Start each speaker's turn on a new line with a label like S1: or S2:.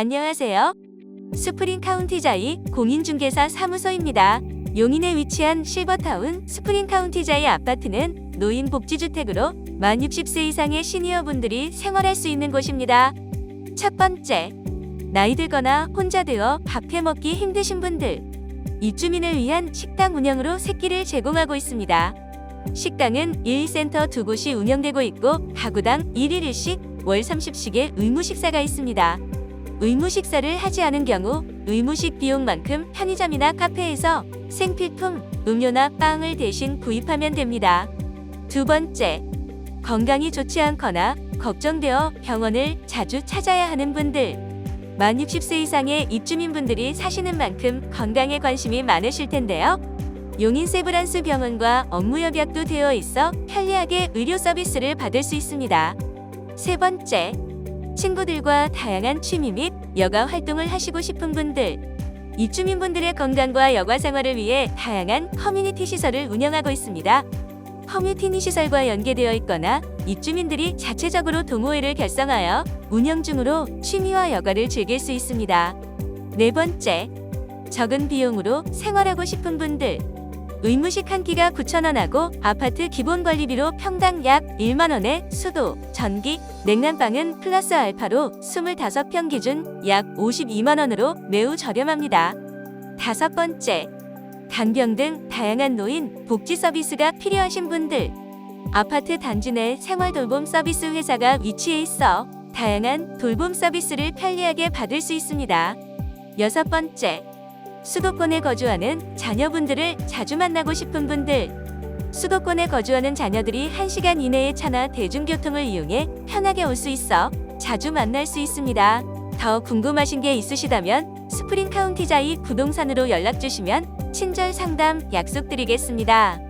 S1: 안녕하세요. 스프링 카운티자이 공인중개사 사무소입니다. 용인에 위치한 실버타운 스프링 카운티자이 아파트는 노인 복지주택으로 만 60세 이상의 시니어분들이 생활할 수 있는 곳입니다. 첫 번째, 나이 들거나 혼자 되어 밥해 먹기 힘드신 분들. 입주민을 위한 식당 운영으로 새끼를 제공하고 있습니다. 식당은 1센터 두 곳이 운영되고 있고 가구당 1일 1식, 월 30식의 의무 식사가 있습니다. 의무 식사를 하지 않은 경우 의무식 비용만큼 편의점이나 카페에서 생필품, 음료나 빵을 대신 구입하면 됩니다. 두 번째, 건강이 좋지 않거나 걱정되어 병원을 자주 찾아야 하는 분들. 만 60세 이상의 입주민분들이 사시는 만큼 건강에 관심이 많으실 텐데요. 용인 세브란스 병원과 업무 협약도 되어 있어 편리하게 의료 서비스를 받을 수 있습니다. 세 번째, 친구들과 다양한 취미 및 여가 활동을 하시고 싶은 분들. 입주민분들의 건강과 여가 생활을 위해 다양한 커뮤니티 시설을 운영하고 있습니다. 커뮤니티 시설과 연계되어 있거나 입주민들이 자체적으로 동호회를 결성하여 운영 중으로 취미와 여가를 즐길 수 있습니다. 네 번째, 적은 비용으로 생활하고 싶은 분들. 의무식 한 끼가 9,000원하고 아파트 기본 관리비로 평당 약 1만 원에 수도, 전기, 냉난방은 플러스 알파로 25평 기준 약 52만 원으로 매우 저렴합니다. 다섯 번째, 간병 등 다양한 노인 복지 서비스가 필요하신 분들. 아파트 단지 내 생활 돌봄 서비스 회사가 위치해 있어 다양한 돌봄 서비스를 편리하게 받을 수 있습니다. 여섯 번째, 수도권에 거주하는 자녀분들을 자주 만나고 싶은 분들. 수도권에 거주하는 자녀들이 1시간 이내에 차나 대중교통을 이용해 편하게 올 수 있어 자주 만날 수 있습니다. 더 궁금하신 게 있으시다면 스프링 카운티자이 부동산으로 연락 주시면 친절 상담 약속드리겠습니다.